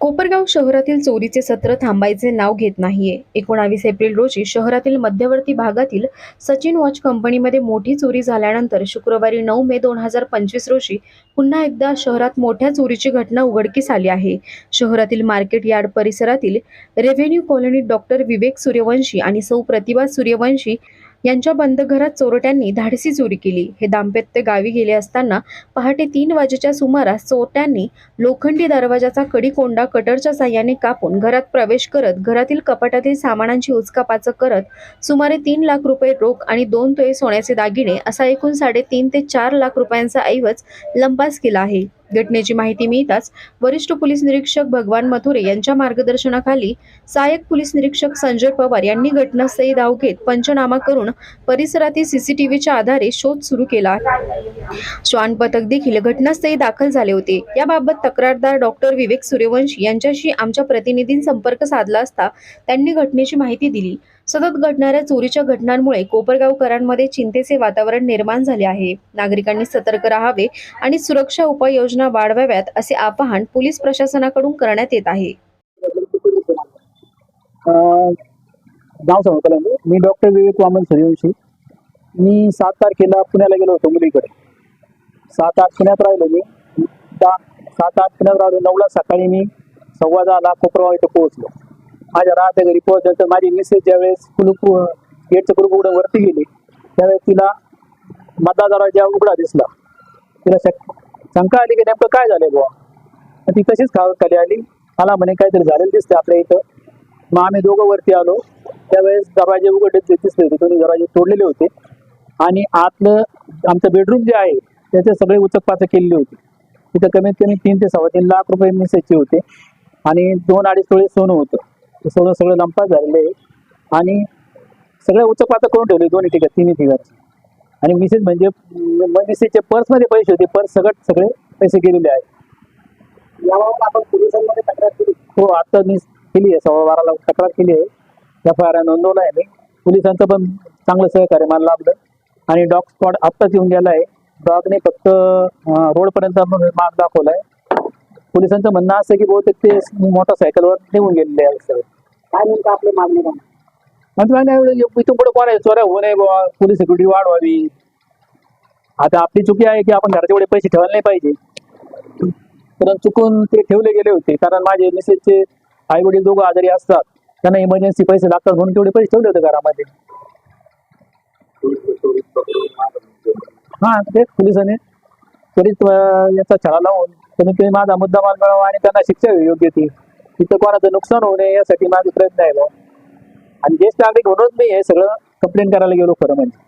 कोपरगाव शहरातील चोरीचे सत्र थांबायचे नाव घेत नाहीये. एकोणावीस एप्रिल रोजी शहरातील मध्यवर्ती भागातील सचिन वॉच कंपनीमध्ये मोठी चोरी झाल्यानंतर शुक्रवारी नऊ मे दोन हजार पंचवीस रोजी पुन्हा एकदा शहरात मोठ्या चोरीची घटना उघडकीस आली आहे. शहरातील मार्केट यार्ड परिसरातील रेव्हेन्यू कॉलनीत डॉक्टर विवेक सूर्यवंशी आणि सौ प्रतिभा सूर्यवंशी यांच्या बंद घरात चोरट्यांनी धाडसी चोरी केली. हे दाम्पत्य गावी गेले असताना पहाटे तीन वाजेच्या सुमारास चोरट्यांनी लोखंडी दरवाजाचा कडी कोंडा कटरच्या साह्याने कापून घरात प्रवेश करत घरातील कपाटातील सामानांची उचकापाचक करत सुमारे तीन लाख रुपये रोख आणि दोन तोळे सोन्याचे दागिने असा एकूण साडेतीन ते चार लाख रुपयांचा ऐवज लंपास केला आहे. घटनेची माहिती मिळताच वरिष्ठ पोलीस निरीक्षक भगवान मथुरे यांच्या मार्गदर्शनाखाली सहाय्यक पोलीस निरीक्षक संजय पवार यांनी घटनास्थळी धाव घेत पंचनामा करून परिसरातील सीसीटीव्हीच्या आधारे शोध सुरू केला श्वान पथक देखील घटनास्थळी दाखल झाले होते. याबाबत तक्रारदार डॉक्टर विवेक सूर्यवंशी यांच्याशी आमच्या प्रतिनिधींनी संपर्क साधला असता त्यांनी घटनेची माहिती दिली. सतत घडणाऱ्या चोरीच्या घटनांमुळे कोपरगावकरांमध्ये चिंतेचे वातावरण निर्माण झाले आहे. नागरिकांनी सतर्क राहावे आणि सुरक्षा उपाययोजना वाढवाव्यात असे आवाहन पोलीस प्रशासनाकडून करण्यात येत आहे. अं, नाव मी डॉक्टर विवेक वामन सूर्यवंशी मी सात तारखेला पुण्याला गेलो होतो मुलीकडे. सात आठ पुण्यात राहिलो मी. सात आठ पुण्यात राहिलो. नऊला सकाळी मी सव्वा दहाला कोपरगाव इथं पोहोचलो. माझ्या राहत्या घरी पोहोचायचं माझी मिसेस ज्यावेळेस कुलूप गेटचं कुलूप उघडून वरती गेली त्यावेळेस तिला मतदाराच्या दरवाजा उघडा दिसला. तिला शक शंका आली की नेमकं काय झालंय बुवा? ती तशीच खावत खाली आली. मला म्हणे काहीतरी झालेलं दिसते आपल्या इथं. मग आम्ही दोघं वरती आलो. त्यावेळेस दरवाजे उघडले दिसले होते. दोन्ही दरवाजे तोडलेले होते. आणि आतलं आमचं बेडरूम जे आहे त्याचे सगळे उचकपाचक केलेले होते. तिथं कमीत कमी तीन ते सव्वा तीन लाख रुपये मिसेजचे होते. आणि दोन अडीच तोळे सोनं होतं. ते सगळं सगळं लंपास झालेलं आहे आणि सगळं उचकपाचक करून ठेवले दोन्ही ठिकाणी तिन्ही ठिकाणी. आणि मिसेस म्हणजे मिसेसचे पर्समध्ये पैसे होते पर्स सगळं सगळे पैसे गेलेले आहेत. याबाबत आपण पोलिसांमध्ये तक्रार केली. हो आता मी केली आहे सव्वा बाराला तक्रार केली आहे. एफ आय आर नोंदवला आहे मी. पोलिसांचं पण चांगलं सहकार्य मला लाभलं. आणि डॉग स्पॉट आत्ताच येऊन गेला आहे. डॉगने फक्त रोडपर्यंत मार्ग दाखवला आहे. पोलिसांचं म्हणणं असं की बहुतेक ते मोटरसायकलवर निघून गेलेले आहे सगळं. काय नेमकं आपली मागणी काय? म्हणजे मागणी एवढं इथून पुढे कोणा चोऱ्या होऊ नये बुवा. पोलीस सिक्युरिटी वाढवावी. आता आपली चुकी आहे की आपण घराचे एवढे पैसे ठेवायला नाही पाहिजे. कारण चुकून ते ठेवले गेले होते. कारण माझे मिसेसचे आई वडील दोघं आजारी असतात. त्यांना इमर्जन्सी पैसे लागतात म्हणून तेवढे पैसे ठेवले होते घरामध्ये. हा ते पोलिसांनी. त्वरित याचा छडा लावून कमीत ते माझा मुद्दा मान मिळावा आणि त्यांना शिक्षा योग्य ती. तिथं कोणाचं नुकसान होऊ नये यासाठी माझे प्रयत्न आहे आणि ज्येष्ठ नागरिक म्हणून मी हे सगळं कंप्लेंट करायला गेलो खरं म्हणजे.